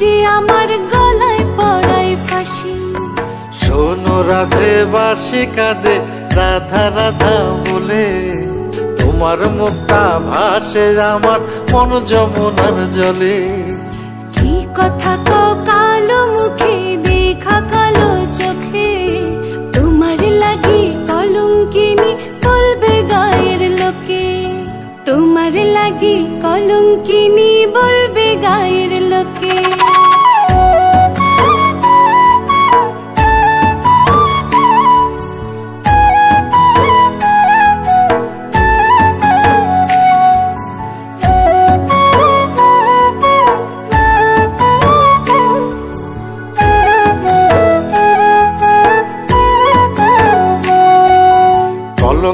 যে আমার গলায় পড়ায় ফাঁসি। শোনো রাধে বাসি কাঁদে রাধা রাধা বলে তোমার মুখটা ভাসে আমার মন যমুনার জলে। কি কথা কও কালো মুখে দেখা কালো চোখে তোমার লাগি কলঙ্কিনি বলবে গায়ের লোকে। তোমার লাগি কলঙ্কিনি বলবে গায়ের লোকে।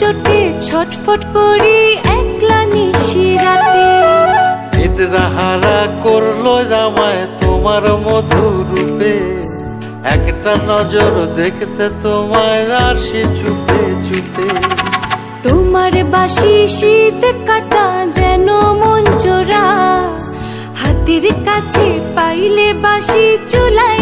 চোটে ছটফট করি একলা নিশি রাতে। নিদ্রাহারা করল জামায় তোমার মধুর রূপে। একটা নজর দেখতে তোমায় আসি চুপে চুপে তোমার বাসি শীত কাটা যেন মন চোরা হাতের কাছে পাইলে বাসি চুলাই